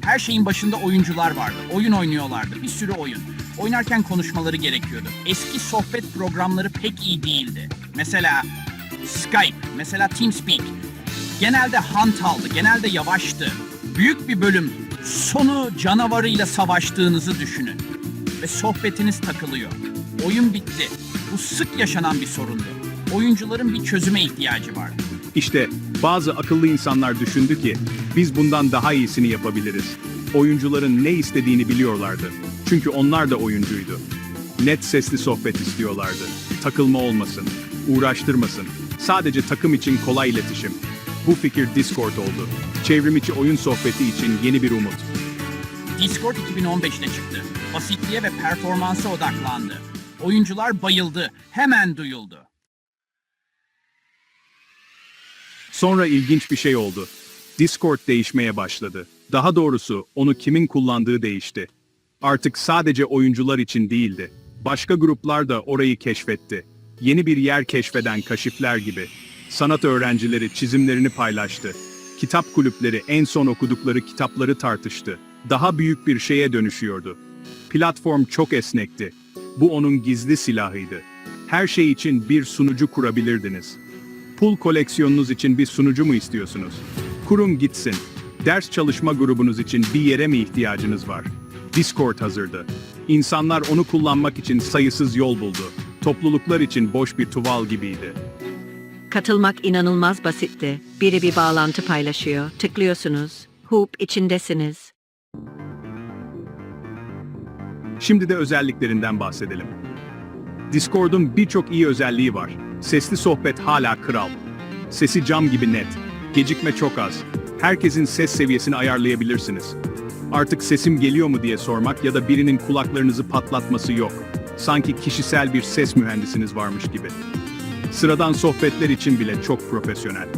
Her şeyin başında oyuncular vardı. Oyun oynuyorlardı. Bir sürü oyun. Oynarken konuşmaları gerekiyordu. Eski sohbet programları pek iyi değildi. Mesela Skype, mesela TeamSpeak. Genelde hantaldı, genelde yavaştı. Büyük bir bölüm sonu canavarıyla savaştığınızı düşünün. Ve sohbetiniz takılıyor. Oyun bitti. Bu sık yaşanan bir sorundu. Oyuncuların bir çözüme ihtiyacı vardı. İşte bazı akıllı insanlar düşündü ki biz bundan daha iyisini yapabiliriz. Oyuncuların ne istediğini biliyorlardı. Çünkü onlar da oyuncuydu. Net sesli sohbet istiyorlardı. Takılma olmasın, uğraştırmasın. Sadece takım için kolay iletişim. Bu fikir Discord oldu. Çevrimiçi oyun sohbeti için yeni bir umut. Discord 2015'te çıktı. Basitliğe ve performansa odaklandı. Oyuncular bayıldı. Hemen duyuldu. Sonra ilginç bir şey oldu. Discord değişmeye başladı. Daha doğrusu onu kimin kullandığı değişti. Artık sadece oyuncular için değildi. Başka gruplar da orayı keşfetti. Yeni bir yer keşfeden kaşifler gibi. Sanat öğrencileri çizimlerini paylaştı. Kitap kulüpleri en son okudukları kitapları tartıştı. Daha büyük bir şeye dönüşüyordu. Platform çok esnekti. Bu onun gizli silahıydı. Her şey için bir sunucu kurabilirdiniz. Pul koleksiyonunuz için bir sunucu mu istiyorsunuz? Kurun gitsin. Ders çalışma grubunuz için bir yere mi ihtiyacınız var? Discord hazırdı. İnsanlar onu kullanmak için sayısız yol buldu. Topluluklar için boş bir tuval gibiydi. Katılmak inanılmaz basitti. Biri bir bağlantı paylaşıyor. Tıklıyorsunuz. Hoop içindesiniz. Şimdi de özelliklerinden bahsedelim. Discord'un birçok iyi özelliği var. Sesli sohbet hala kral. Sesi cam gibi net. Gecikme çok az. Herkesin ses seviyesini ayarlayabilirsiniz. Artık sesim geliyor mu diye sormak ya da birinin kulaklarınızı patlatması yok. Sanki kişisel bir ses mühendisiniz varmış gibi. Sıradan sohbetler için bile çok profesyonel.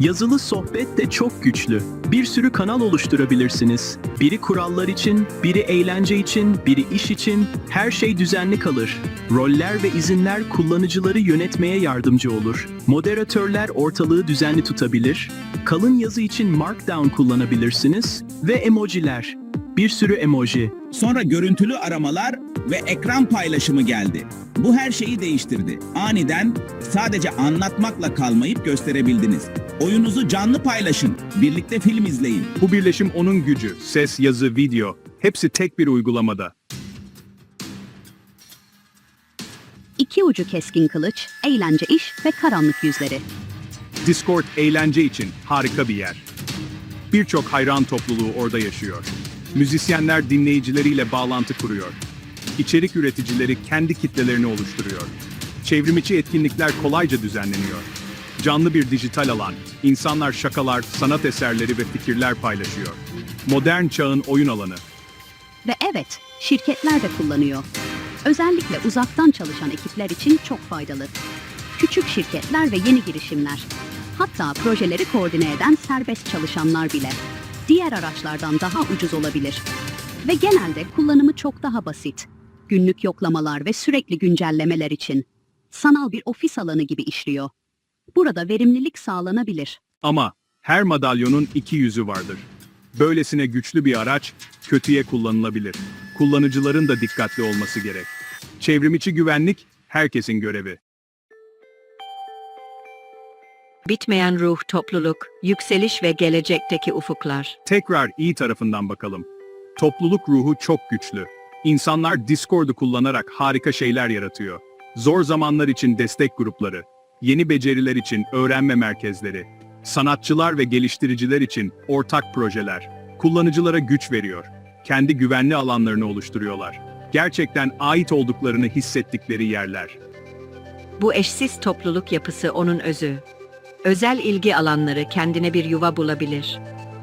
Yazılı sohbet de çok güçlü. Bir sürü kanal oluşturabilirsiniz. Biri kurallar için, biri eğlence için, biri iş için, her şey düzenli kalır. Roller ve izinler kullanıcıları yönetmeye yardımcı olur. Moderatörler ortalığı düzenli tutabilir. Kalın yazı için Markdown kullanabilirsiniz ve emojiler. Bir sürü emoji. Sonra görüntülü aramalar ve ekran paylaşımı geldi. Bu her şeyi değiştirdi. Aniden sadece anlatmakla kalmayıp gösterebildiniz. Oyununuzu canlı paylaşın. Birlikte film izleyin. Bu birleşim onun gücü. Ses, yazı, video. Hepsi tek bir uygulamada. İki ucu keskin kılıç, eğlence iş ve karanlık yüzleri. Discord eğlence için harika bir yer. Birçok hayran topluluğu orada yaşıyor. Müzisyenler dinleyicileriyle bağlantı kuruyor. İçerik üreticileri kendi kitlelerini oluşturuyor. Çevrimiçi etkinlikler kolayca düzenleniyor. Canlı bir dijital alan, insanlar şakalar, sanat eserleri ve fikirler paylaşıyor. Modern çağın oyun alanı. Ve evet, şirketler de kullanıyor. Özellikle uzaktan çalışan ekipler için çok faydalı. Küçük şirketler ve yeni girişimler. Hatta projeleri koordine eden serbest çalışanlar bile. Diğer araçlardan daha ucuz olabilir. Ve genelde kullanımı çok daha basit. Günlük yoklamalar ve sürekli güncellemeler için. Sanal bir ofis alanı gibi işliyor. Burada verimlilik sağlanabilir. Ama her madalyonun iki yüzü vardır. Böylesine güçlü bir araç kötüye kullanılabilir. Kullanıcıların da dikkatli olması gerek. Çevrimiçi güvenlik herkesin görevi. Bitmeyen ruh topluluk, yükseliş ve gelecekteki ufuklar. Tekrar iyi tarafından bakalım. Topluluk ruhu çok güçlü. İnsanlar Discord'u kullanarak harika şeyler yaratıyor. Zor zamanlar için destek grupları, yeni beceriler için öğrenme merkezleri, sanatçılar ve geliştiriciler için ortak projeler, kullanıcılara güç veriyor. Kendi güvenli alanlarını oluşturuyorlar. Gerçekten ait olduklarını hissettikleri yerler. Bu eşsiz topluluk yapısı onun özü. Özel ilgi alanları kendine bir yuva bulabilir.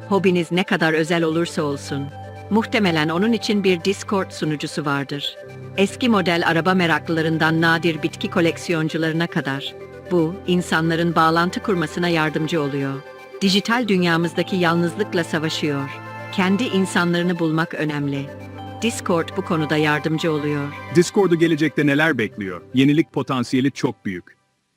Hobiniz ne kadar özel olursa olsun. Muhtemelen onun için bir Discord sunucusu vardır. Eski model araba meraklılarından nadir bitki koleksiyoncularına kadar. Bu, insanların bağlantı kurmasına yardımcı oluyor. Dijital dünyamızdaki yalnızlıkla savaşıyor. Kendi insanlarını bulmak önemli. Discord bu konuda yardımcı oluyor. Discord'u gelecekte neler bekliyor? Yenilik potansiyeli çok büyük.